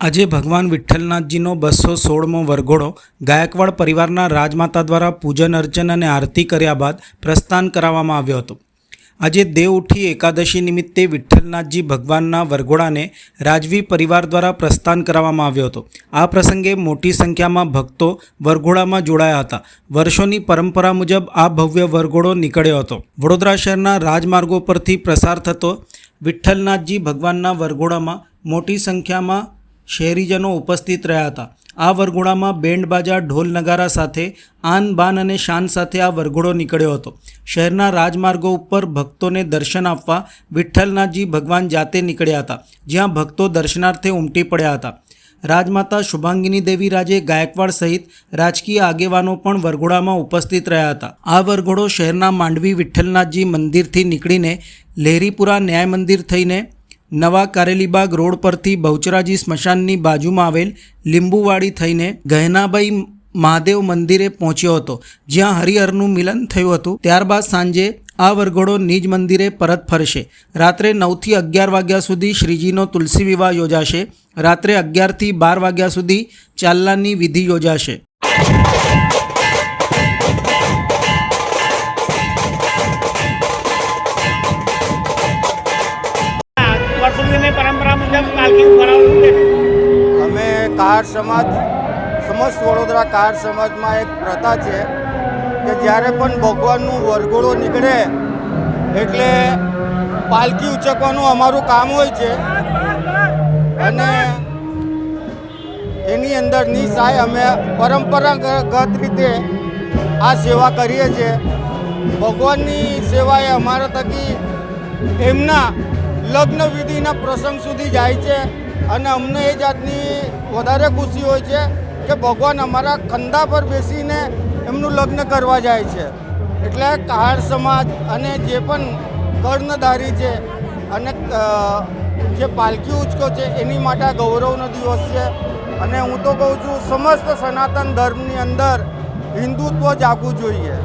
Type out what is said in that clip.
આજે ભગવાન વિઠ્ઠલનાથજીનો બસો સોળમો વરઘોડો ગાયકવાડ પરિવારના રાજમાતા દ્વારા પૂજન અર્ચન અને આરતી કર્યા બાદ પ્રસ્થાન કરાવવામાં આવ્યો હતો. આજે દેવ ઉઠી એકાદશી નિમિત્તે વિઠ્ઠલનાથજી ભગવાનના વરઘોડાને રાજવી પરિવાર દ્વારા પ્રસ્થાન કરાવવામાં આવ્યો હતો. આ પ્રસંગે મોટી સંખ્યામાં ભક્તો વરઘોડામાં જોડાયા હતા. વર્ષોની પરંપરા મુજબ આ ભવ્ય વરઘોડો નીકળ્યો હતો. વડોદરા શહેરના રાજમાર્ગો પરથી પ્રસાર થતો વિઠ્ઠલનાથજી ભગવાનના વરઘોડામાં મોટી સંખ્યામાં શહેરીજનો ઉપસ્થિત રહ્યા હતા. આ વરઘોડામાં બેન્ડ બાજા, ઢોલ નગારા સાથે, આન બાન અને શાન સાથે આ વરઘોડો નીકળ્યો હતો. શહેરના રાજમાર્ગો ઉપર ભક્તોને દર્શન આપવા વિઠ્ઠલનાથજી ભગવાન જાતે નીકળ્યા હતા, જ્યાં ભક્તો દર્શનાર્થે ઉમટી પડ્યા હતા. રાજમાતા શુભાંગીની દેવી રાજે ગાયકવાડ સહિત રાજકીય આગેવાનો પણ વરઘોડામાં ઉપસ્થિત રહ્યા હતા. આ વરઘોડો શહેરના માંડવી વિઠ્ઠલનાથજી મંદિરથી નીકળીને લહેરીપુરા ન્યાય મંદિર થઈને નવા કારેલીબાગ રોડ પરથી બહુચરાજી સ્મશાનની બાજુમાં આવેલ લીંબુવાડી થઈને ગહેનાભાઈ મહાદેવ મંદિરે પહોંચ્યો હતો, જ્યાં હરિહરનું મિલન થયું હતું. ત્યારબાદ સાંજે આ વરઘોડો નિજ મંદિરે પરત ફરશે. રાત્રે નવથી અગિયાર વાગ્યા સુધી શ્રીજીનો તુલસી વિવાહ યોજાશે. રાત્રે અગિયારથી બાર વાગ્યા સુધી ચાલ્લાની વિધિ યોજાશે. અમે કાર સમાજ, સમસ્ત વડોદરા કાર સમાજમાં એક પ્રથા છે કે જ્યારે પણ ભગવાનનું વરઘોડો નીકળે એટલે પાલખી ઉચકવાનું અમારું કામ હોય છે. અને એની અંદર સાય અમે પરંપરાગત રીતે આ સેવા કરીએ છીએ. ભગવાનની સેવા એ અમારા થકી એમના લગ્ન વિધિના પ્રસંગ સુધી જાય છે અને અમને એ જાતની વધારે ખુશી હોય છે કે ભગવાન અમારા ખંધા પર બેસીને એમનું લગ્ન કરવા જાય છે. એટલે કહાર સમાજ અને જે પણ કર્ણધારી છે અને જે પાલખી ઉચકો છે, એની માટે ગૌરવનો દિવસ છે. અને હું તો કહું છું, સમસ્ત સનાતન ધર્મની અંદર હિન્દુત્વ જાગવું જોઈએ.